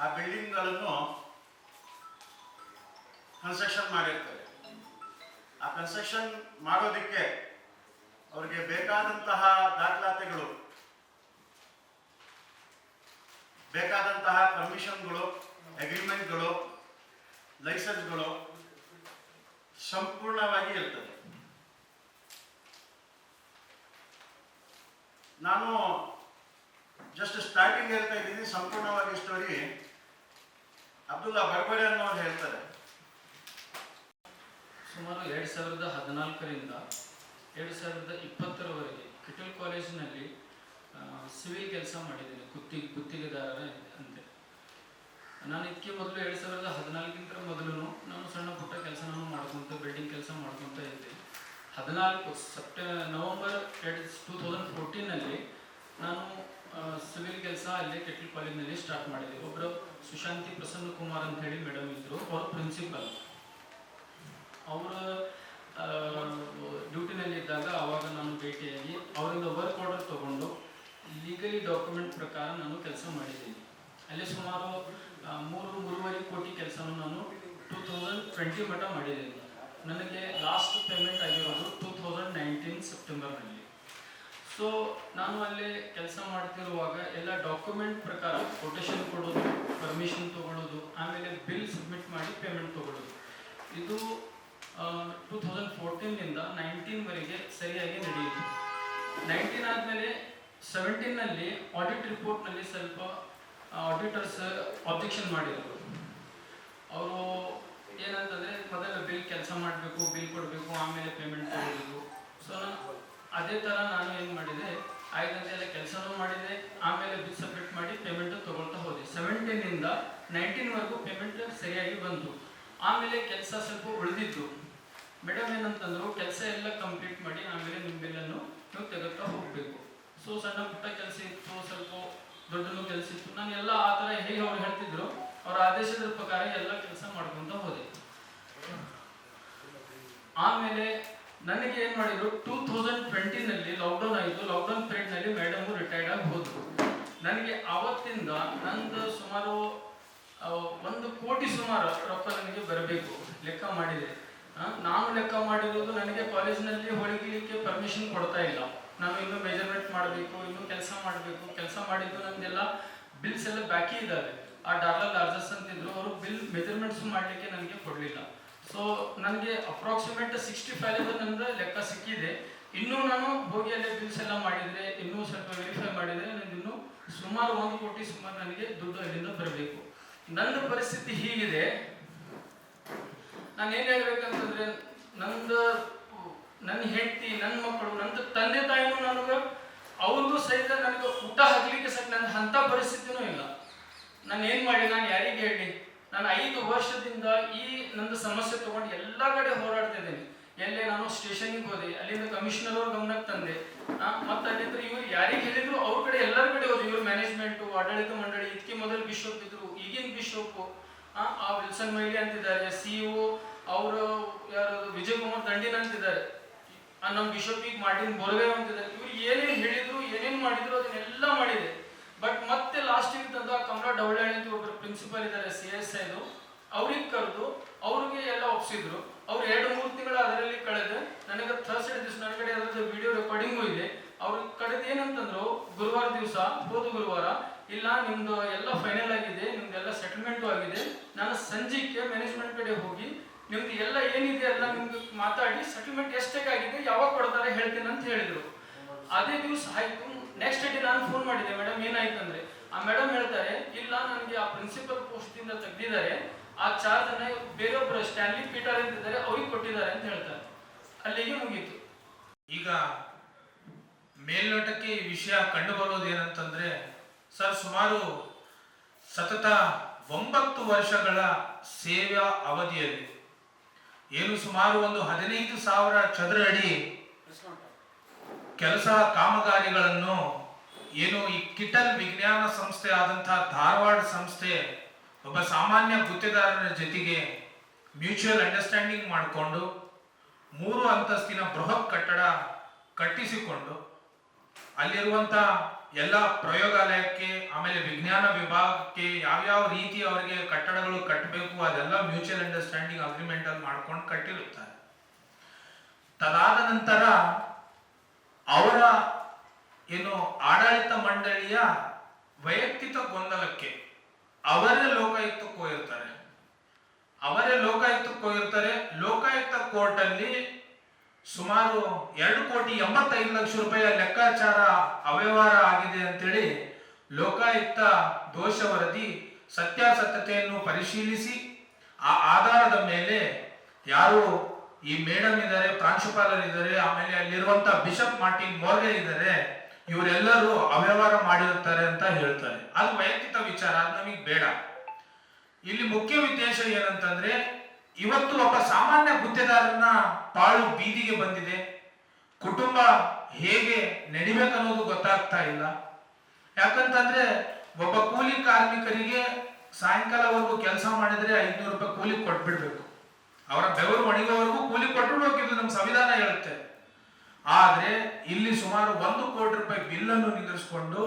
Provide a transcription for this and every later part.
ಆ ಬಿಲ್ಡಿಂಗ್ಗಳನ್ನು ಕನ್ಸ್ಟ್ರಕ್ಷನ್ ಮಾಡಿರ್ತಾರೆ. ಆ ಕನ್ಸ್ಟ್ರಕ್ಷನ್ ಮಾಡೋದಕ್ಕೆ ಅವರಿಗೆ ಬೇಕಾದಂತಹ ದಾಖಲಾತಿಗಳು, ಬೇಕಾದಂತಹ ಪರ್ಮಿಷನ್ಗಳು ಅಗ್ರಿಮೆಂಟ್ಗಳು ಲೈಸೆನ್ಸ್ಗಳು ಸಂಪೂರ್ಣವಾಗಿ ಇರ್ತದೆ. ನಾನು ಜಸ್ಟ್ ಸ್ಟಾರ್ಟಿಂಗ್ ಹೇಳ್ತಾ ಇದ್ದೀನಿ, ಸಂಪೂರ್ಣವಾಗಿ ಸ್ಟೋರಿ ಅಬ್ದುಲ್ಲಾ ಬರ್ಬೇಡ ಅನ್ನೋರು ಹೇಳ್ತಾರೆ. ಸುಮಾರು ಎರಡು ಸಾವಿರದ ಹದಿನಾಲ್ಕರಿಂದ ಎರಡು ಸಾವಿರದ ಇಪ್ಪತ್ತರವರೆಗೆ ಕಿಟಲ್ ಕಾಲೇಜಿನಲ್ಲಿ ಸಿವಿಲ್ ಕೆಲಸ ಮಾಡಿದ್ದೇನೆ ಗುತ್ತಿ ಗುತ್ತಿಗೆದಾರರ ಅಂತೆ. ನಾನು ಇದಕ್ಕೆ ಮೊದಲು ಎರಡು ಸಾವಿರದ ಹದಿನಾಲ್ಕಿಂತ ಮೊದಲು ನಾನು ಸಣ್ಣ ಪುಟ್ಟ ಕೆಲಸ ನಾನು ಮಾಡ್ಕೊತ ಬಿಲ್ಡಿಂಗ್ ಕೆಲಸ ಮಾಡ್ಕೊತ ಇದ್ದೆ. ಹದಿನಾಲ್ಕು ಸೆಪ್ಟೆ, ನವಂಬರ್ ಎರಡು ಟೂ ತೌಸಂಡ್ ಫೋರ್ಟೀನಲ್ಲಿ ನಾನು ಸಿವಿಲ್ ಕೆಲಸ ಅಲ್ಲೇ ಕೆಟ್ಲ್ ಕಾಲೇಜ್ನಲ್ಲಿ ಸ್ಟಾರ್ಟ್ ಮಾಡಿದ್ವಿ. ಒಬ್ಬರು ಸುಶಾಂತಿ ಪ್ರಸನ್ನ ಕುಮಾರ್ ಅಂತ ಹೇಳಿ ಮೇಡಮ್ ಇದ್ದರು ಅವರು ಪ್ರಿನ್ಸಿಪಲ್ ಅವರ ಡ್ಯೂಟಿನಲ್ಲಿ ಇದ್ದಾಗ ಆವಾಗ ನಾನು ಭೇಟಿಯಾಗಿ ಅವರಿಂದ ವರ್ಕ್ ಆರ್ಡರ್ ತಗೊಂಡು ಲೀಗಲಿ ಡಾಕ್ಯುಮೆಂಟ್ ಪ್ರಕಾರ ನಾನು ಕೆಲಸ ಮಾಡಿದ್ದೀನಿ. ಅಲ್ಲಿ ಸುಮಾರು ಮೂರು, ಮೂರುವರೆ ಕೋಟಿ ಕೆಲಸವನ್ನು ನಾನು ಟೂ ತೌಸಂಡ್ ಟ್ವೆಂಟಿ ಮಟ್ಟ ಮಾಡಿದ್ದೀನಿ. ನನಗೆ ಲಾಸ್ಟ್ ಪೇಮೆಂಟ್ ಆಗಿರೋದು ಟೂ ತೌಸಂಡ್ ನೈನ್ಟೀನ್ ಸೆಪ್ಟೆಂಬರ್ನಲ್ಲಿ ಸೊ ನಾನು ಅಲ್ಲಿ ಕೆಲಸ ಮಾಡ್ತಿರುವಾಗ ಎಲ್ಲ ಡಾಕ್ಯುಮೆಂಟ್ ಪ್ರಕಾರ ಕೊಟೇಶನ್ ಕೊಡೋದು ಪರ್ಮಿಷನ್ ತಗೊಳ್ಳೋದು ಆಮೇಲೆ ಬಿಲ್ ಸಬ್ಮಿಟ್ ಮಾಡಿ ಪೇಮೆಂಟ್ ತೊಗೊಳ್ಳೋದು ಇದು ಟೂ ತೌಸಂಡ್ ಫೋರ್ಟೀನಿಂದ ನೈನ್ಟೀನ್ವರೆಗೆ ಸರಿಯಾಗಿ ನಡೆಯಿತು ನೈನ್ಟೀನ್ ಆದಮೇಲೆ ಸೆವೆಂಟೀನಲ್ಲಿ ಆಡಿಟ್ ರಿಪೋರ್ಟ್ನಲ್ಲಿ ಸ್ವಲ್ಪ ಆಡಿಟರ್ಸ್ ಅಬ್ಜೆಕ್ಷನ್ ಮಾಡಿದರು ಅವರು ಏನಂತಂದರೆ, ಮೊದಲು ಬಿಲ್ ಕೆಲಸ ಮಾಡಬೇಕು ಬಿಲ್ ಕೊಡಬೇಕು, ಆಮೇಲೆ ಪೇಮೆಂಟ್ ಕೊಡಬೇಕು ಸೊ ನಾನು ಅದೇ ಥರ ನಾನು ಏನು ಮಾಡಿದೆ, ಐದು ಗಂಟೆಯಲ್ಲ ಕೆಲಸನೂ ಮಾಡಿದೆ, ಆಮೇಲೆ ಬಿಲ್ ಸಬ್ಮಿಟ್ ಮಾಡಿ ಪೇಮೆಂಟು ತೊಗೊಳ್ತಾ ಹೋದೆ. ಸೆವೆಂಟೀನಿಂದ ನೈನ್ಟೀನ್ವರೆಗೂ ಪೇಮೆಂಟ್ ಸರಿಯಾಗಿ ಬಂತು. ಆಮೇಲೆ ಕೆಲಸ ಸ್ವಲ್ಪ ಉಳಿದಿತ್ತು. ಮೇಡಮ್ ಏನಂತಂದ್ರು, ಕೆಲಸ ಎಲ್ಲ ಕಂಪ್ಲೀಟ್ ಮಾಡಿ ಆಮೇಲೆ ನಿಮ್ಮ ಬಿಲ್ಲನ್ನು ನೀವು ತೆಗೆದುತ್ತಾ ಹೋಗಬೇಕು. ಸೊ ಸಣ್ಣ ಪುಟ್ಟ ಕೆಲಸ ಇತ್ತು, ಸ್ವಲ್ಪ ದೊಡ್ಡದು ಕೆಲಸ ಇತ್ತು. ನಾನು ಎಲ್ಲ ಆ ಥರ ಹೇಗೆ ಅವ್ರು ಹೇಳ್ತಿದ್ರು, ಅವ್ರ ಆದೇಶದ ಪ್ರಕಾರ ಎಲ್ಲ ಕೆಲಸ ಮಾಡ್ಕೊತ ಹೋದೆ. ಆಮೇಲೆ ನನಗೆ ಏನು ಮಾಡಿದ್ರು? ಟೂ ತೌಸಂಡ್ ಟ್ವೆಂಟಿನಲ್ಲಿ ಲಾಕ್ಡೌನ್ ಆಯಿತು. ಲಾಕ್ಡೌನ್ ಪೀರಿಯಡ್ನಲ್ಲಿ ಮೇಡಮು ರಿಟೈರ್ಡ್ ಆಗಿ ಹೋದ್ರು. ನನಗೆ ಅವತ್ತಿಂದ ನಂದು ಸುಮಾರು ಒಂದು ಕೋಟಿ ಸುಮಾರು ರೊಕ್ಕ ನನಗೆ ಬರಬೇಕು. ಲೆಕ್ಕ ಮಾಡಿದೆ. ನಾನು ಲೆಕ್ಕ ಮಾಡಿರೋದು ನನಗೆ ಕಾಲೇಜಿನಲ್ಲಿ ಹೊಳಗಿಲಿಕ್ಕೆ ಪರ್ಮಿಷನ್ ಕೊಡ್ತಾ ಇಲ್ಲ. ನಾನು ಇನ್ನೂ ಮೆಜರ್ಮೆಂಟ್ ಮಾಡಬೇಕು, ಇನ್ನೂ ಕೆಲಸ ಮಾಡಬೇಕು. ಕೆಲಸ ಮಾಡಿದ್ದು ನಂದೆಲ್ಲ ಬಿಲ್ಸ್ ಎಲ್ಲ ಬಾಕಿ ಇದ್ದಾವೆ. ಆ ಡಾಲರ್ ಲಾರ್ಜಸ್ ಅಂತಿದ್ರು, ಅವರು ಬಿಲ್ ಮೆಜರ್ಮೆಂಟ್ಸ್ ಮಾಡಲಿಕ್ಕೆ ನನಗೆ ಕೊಡಲಿಲ್ಲ. ಸೊ ನನಗೆ ಅಪ್ರಾಕ್ಸಿಮೇಟ್ ಸಿಕ್ಸ್ಟಿ ಫೈವ್ ನಂದು ಲೆಕ್ಕ ಸಿಕ್ಕಿದೆ. ಇನ್ನೂ ನಾನು ಹೋಗಿ ಅಲ್ಲಿ ಬಿಲ್ಸ್ ಎಲ್ಲ ಮಾಡಿದರೆ, ಇನ್ನೂ ಸ್ವಲ್ಪ ವೆರಿಫೈ ಮಾಡಿದರೆ ನನಗೆ ಇನ್ನೂ ಸುಮಾರು ಒಂದು ಕೋಟಿ ಸುಮಾರು ನನಗೆ ದುಡ್ಡು ಅಲ್ಲಿಂದ ಬರಬೇಕು. ನನ್ನ ಪರಿಸ್ಥಿತಿ ಹೀಗಿದೆ. ನಾನು ಏನು ಹೇಳ್ಬೇಕಂತಂದ್ರೆ, ನಂದು ನನ್ನ ಹೆಂಡತಿ ನನ್ನ ಮಕ್ಕಳು, ನಂದು ತಂದೆ ತಾಯಿನೂ ನನಗೆ ಅವ್ರದ್ದು ಸಹಿತ ನನಗೆ ಊಟ ಹಾಕ್ಲಿಕ್ಕೆ ಸಹ ನನ್ನ ಅಂಥ ಪರಿಸ್ಥಿತಿನೂ ಇಲ್ಲ. ನಾನು ಏನು ಮಾಡಿ, ನಾನು ಯಾರಿಗೆ ಹೇಳಿ? ನಾನು ಐದು ವರ್ಷದಿಂದ ಈ ನಂದು ಸಮಸ್ಯೆ ತಗೊಂಡು ಎಲ್ಲ ಕಡೆ ಹೋರಾಡ್ತಾ ಇದ್ದೇನೆ. ಎಲ್ಲೇ ನಾನು ಸ್ಟೇಷನ್ಗೆ ಹೋದೆ, ಅಲ್ಲಿಂದ ಕಮಿಷನರ್ ಅವ್ರ ಗಮನಕ್ಕೆ ತಂದೆ ಮತ್ತೆ ಅಲ್ಲಿಂದ ಇವ್ರು ಯಾರಿಗೆ ಹೇಳಿದ್ರು ಅವ್ರ ಕಡೆ ಎಲ್ಲರ ಕಡೆ ಹೋದ್ರು. ಇವ್ರ ಮ್ಯಾನೇಜ್ಮೆಂಟ್ ಆಡಳಿತ ಮಂಡಳಿ ಇದಕ್ಕೆ ಮೊದಲು ಬಿಷಪ್ ಇದ್ರು, ಈಗಿನ ಬಿಷಪ್, ಆ ವಿಲ್ಸನ್ ಮೈಲಿ ಅಂತಿದ್ದಾರೆ ಸಿ ಒ ಅವರು ಯಾರು ವಿಜಯ್ ಕುಮಾರ್ ದಂಡಿನ್ ಅಂತಿದ್ದಾರೆ. ನಮ್ಮ ಬಿಷಪ್ ಈಗ ಮಾರ್ಟಿನ್ ಬೋರ್ವೆ ಅಂತಿದ್ದಾರೆ. ಇವ್ರು ಏನೇನು ಹೇಳಿದ್ರು, ಏನೇನು ಮಾಡಿದ್ರು, ಅದನ್ನೆಲ್ಲ ಮಾಡಿದೆ. ಬಟ್ ಮತ್ತೆ ಲಾಸ್ಟಿಗೆ ತಂದ ಕಮಲಾ ಡವಳಹಳ್ಳಿ ಅಂತ ಒಬ್ಬರು ಪ್ರಿನ್ಸಿಪಲ್ ಇದ್ದಾರೆ ಸಿ ಎಸ್ ಐದು ಅವ್ರಿಗೆ ಕರೆದು, ಅವ್ರಿಗೆ ಎಲ್ಲ ಒಪ್ಸಿದ್ರು. ಅವ್ರು ಎರಡು ಮೂರು ತಿಂಗಳ ಅದರಲ್ಲಿ ಕಳೆದು, ನನಗೆ ಥರ್ಸ್ಡೇ ದಿವಸ ನನ್ನ ಕಡೆ ಅದರದ್ದು ವಿಡಿಯೋ ರೆಕಾರ್ಡಿಂಗು ಇದೆ. ಅವ್ರ ಕಡೆದು ಏನಂತಂದ್ರು, ಗುರುವಾರ ದಿವಸ, ಹೋದ ಗುರುವಾರ, ಇಲ್ಲ, ನಿಮ್ದು ಎಲ್ಲ ಫೈನಲ್ ಆಗಿದೆ ನಿಮ್ದೆಲ್ಲ ಸೆಟಲ್ಮೆಂಟು ಆಗಿದೆ. ನಾನು ಸಂಜೆಗೆ ಮ್ಯಾನೇಜ್ಮೆಂಟ್ ಕಡೆ ಹೋಗಿ, ನಿಮ್ದು ಎಲ್ಲ ಏನಿದೆ ಎಲ್ಲ ನಿಮ್ಗೆ ಮಾತಾಡಿ ಸೆಟಲ್ಮೆಂಟ್ ಎಷ್ಟೇ ಆಗಿದೆ ಯಾವಾಗ ಕೊಡ್ತಾರೆ ಹೇಳ್ತೇನೆ ಅಂತ ಹೇಳಿದ್ರು. ಅದೇ ದಿವಸ ಆಯ್ತು. ನೆಕ್ಸ್ಟ್ ಡೇ ನಾನು ಫೋನ್ ಮಾಡಿದೆ, ಮೇಡಮ್, ಏನಾಯ್ತು? ಅಂದ್ರೆ, ಆ ಮೇಡಮ್ ಹೇಳ್ತಾರೆ, ಇಲ್ಲ, ನನಗೆ ಆ ಪ್ರಿನ್ಸಿಪಲ್ ಪೋಸ್ಟ್ ತೆಗೆದಿದ್ದಾರೆ. ಆ ಚಾರ್ಜ್ ಅನ್ನ ಬೇರೊಬ್ಬರು ಸ್ಟ್ಯಾನ್ಲಿ ಪೀಟರ್ ಅಂತಿದ್ದಾರೆ ಅವ್ರಿಗೆ ಕೊಟ್ಟಿದ್ದಾರೆ ಅಂತ ಹೇಳ್ತಾರೆ. ಅಲ್ಲಿಗೆ ಮುಗೀತು. ಈಗ ಮೇಲ್ನೋಟಕ್ಕೆ ಈ ವಿಷಯ ಕಂಡು ಬರೋದು ಏನಂತಂದ್ರೆ, ಸರ್, ಸುಮಾರು ಸತತ ಒಂಬತ್ತು ವರ್ಷಗಳ ಸೇವಾ ಅವಧಿಯಲ್ಲಿ, ಏನು ಸುಮಾರು ಒಂದು ಹದಿನೈದು ಸಾವಿರ ಚದರ ಅಡಿ ಕೆಲಸ ಕಾಮಗಾರಿಗಳನ್ನು ಏನು ಈ ಕಿಟಲ್ ವಿಜ್ಞಾನ ಸಂಸ್ಥೆ ಆದಂತಹ ಧಾರವಾಡ ಸಂಸ್ಥೆ ಒಬ್ಬ ಸಾಮಾನ್ಯ ಗುತ್ತಿಗೆದಾರರ ಜೊತೆಗೆ ಮ್ಯೂಚುವಲ್ ಅಂಡರ್ಸ್ಟ್ಯಾಂಡಿಂಗ್ ಮಾಡಿಕೊಂಡು ಮೂರು ಅಂತಸ್ತಿನ ಬೃಹತ್ ಕಟ್ಟಡ ಕಟ್ಟಿಸಿಕೊಂಡು ಅಲ್ಲಿರುವಂತ ಎಲ್ಲ ಪ್ರಯೋಗಾಲಯಕ್ಕೆ, ಆಮೇಲೆ ವಿಜ್ಞಾನ ವಿಭಾಗಕ್ಕೆ ಯಾವ್ಯಾವ ರೀತಿ ಅವರಿಗೆ ಕಟ್ಟಡಗಳು ಕಟ್ಟಬೇಕು ಅದೆಲ್ಲ ಮ್ಯೂಚುವಲ್ ಅಂಡರ್ಸ್ಟ್ಯಾಂಡಿಂಗ್ ಅಗ್ರಿಮೆಂಟ್ ಅಲ್ಲಿ ಮಾಡ್ಕೊಂಡು ಕಟ್ಟಿರುತ್ತಾರೆ. ತದಾದ ನಂತರ ಏನು ಆಡಳಿತ ಮಂಡಳಿಯ ವೈಯಕ್ತಿಕ ಗೊಂದಲಕ್ಕೆ ಅವರೇ ಲೋಕಾಯುಕ್ತ ಹೋಗಿರ್ತಾರೆ ಅವರೇ ಲೋಕಾಯುಕ್ತ ಹೋಗಿರ್ತಾರೆ ಲೋಕಾಯುಕ್ತ ಕೋರ್ಟ್ ಅಲ್ಲಿ ಸುಮಾರು ಎರಡು ಕೋಟಿ ಎಂಬತ್ತೈದು ಲಕ್ಷ ರೂಪಾಯಿಯ ಲೆಕ್ಕಾಚಾರ ಅವ್ಯವಹಾರ ಆಗಿದೆ ಅಂತೇಳಿ ಲೋಕಾಯುಕ್ತ ದೋಷ ವರದಿ ಸತ್ಯಾಸತ್ಯತೆಯನ್ನು ಪರಿಶೀಲಿಸಿ, ಆ ಆಧಾರದ ಮೇಲೆ ಯಾರು ಈ ಮೇಡಮ್ ಇದ್ದಾರೆ, ಪ್ರಾಂಶುಪಾಲರಿದ್ದಾರೆ, ಆಮೇಲೆ ಅಲ್ಲಿರುವಂತಹ ಬಿಷಪ್ ಮಾರ್ಟಿನ್ ಮೋರ್ಗೆ ಇದ್ದಾರೆ ಇವರೆಲ್ಲರೂ ಅವ್ಯವಹಾರ ಮಾಡಿರುತ್ತಾರೆ ಅಂತ ಹೇಳ್ತಾರೆ. ಅದು ವೈಯಕ್ತಿಕ ವಿಚಾರ, ಅದು ನಮಗೆ ಬೇಡ. ಇಲ್ಲಿ ಮುಖ್ಯ ಉದ್ದೇಶ ಏನಂತಂದ್ರೆ, ಇವತ್ತು ಒಬ್ಬ ಸಾಮಾನ್ಯ ಗುತ್ತೇದಾರನ ಪಾಳು ಬೀದಿಗೆ ಬಂದಿದೆ. ಕುಟುಂಬ ಹೇಗೆ ನಡಿಬೇಕನ್ನೋದು ಗೊತ್ತಾಗ್ತಾ ಇಲ್ಲ. ಯಾಕಂತಂದ್ರೆ, ಒಬ್ಬ ಕೂಲಿ ಕಾರ್ಮಿಕರಿಗೆ ಸಾಯಂಕಾಲವರೆಗೂ ಕೆಲಸ ಮಾಡಿದ್ರೆ ಐದ್ನೂರು ರೂಪಾಯಿ ಕೂಲಿ ಕೊಟ್ಬಿಡ್ಬೇಕು. ಅವರ ಬೆವರು ಒಣಗೋವರೆಗೂ ಕೂಲಿ ಕೊಟ್ಟು ಇದು ನಮ್ಮ ಸಂವಿಧಾನ ಹೇಳುತ್ತೆ. ಆದ್ರೆ ಇಲ್ಲಿ ಸುಮಾರು ಒಂದು ಕೋಟಿ ರೂಪಾಯಿ ಬಿಲ್ಲನ್ನು ನಿಲ್ಲಿಸ್ಕೊಂಡು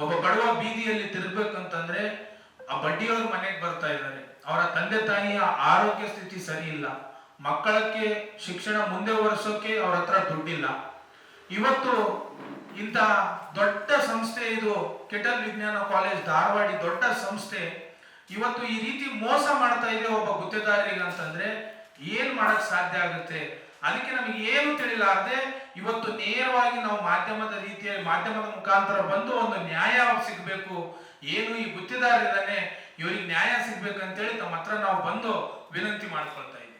ಒಬ್ಬ ಬಡವ ಬೀದಿಯಲ್ಲಿ ತಿರುಗ್ಬೇಕಂತಂದ್ರೆ ಆ ಬಡ್ಡಿಯವ್ರ ಮನೆಗೆ ಬರ್ತಾ ಇದ್ದಾರೆ. ಅವರ ತಂದೆ ತಾಯಿಯ ಆರೋಗ್ಯ ಸ್ಥಿತಿ ಸರಿ ಇಲ್ಲ ಮಕ್ಕಳಕ್ಕೆ ಶಿಕ್ಷಣ ಮುಂದೆ ಒರೆಸೋಕೆ ಅವ್ರ ಹತ್ರ ದುಡ್ಡಿಲ್ಲ. ಇವತ್ತು ಇಂಥ ದೊಡ್ಡ ಸಂಸ್ಥೆ ಇದು ಕೆಟಲ್ ವಿಜ್ಞಾನ ಕಾಲೇಜ್ ಧಾರವಾಡಿ ದೊಡ್ಡ ಸಂಸ್ಥೆ ಇವತ್ತು ಈ ರೀತಿ ಮೋಸ ಮಾಡ್ತಾ ಇದೆ ಒಬ್ಬ ಗುತ್ತೇದಾರರಿಗೆ ಅಂತಂದ್ರೆ ಏನ್ ಮಾಡಕ್ ಸಾಧ್ಯ ಆಗುತ್ತೆ? ಅದಕ್ಕೆ ನಮಗೆ ಏನು ತಿಳಿಲಾರ್ದೆ ಇವತ್ತು ನೇರವಾಗಿ ನಾವು ಮಾಧ್ಯಮದ ರೀತಿಯಲ್ಲಿ ಮಾಧ್ಯಮದ ಮುಖಾಂತರ ಬಂದು ಒಂದು ನ್ಯಾಯ ಸಿಗಬೇಕು. ಏನು ಈ ಗುತ್ತಿದಾರ ಇದ್ದಾನೆ ಇವ್ರಿಗೆ ನ್ಯಾಯ ಸಿಗ್ಬೇಕಂತೇಳಿ ತಮ್ಮ ಹತ್ರ ನಾವು ಬಂದು ವಿನಂತಿ ಮಾಡ್ಕೊಳ್ತಾ ಇದ್ದೀವಿ.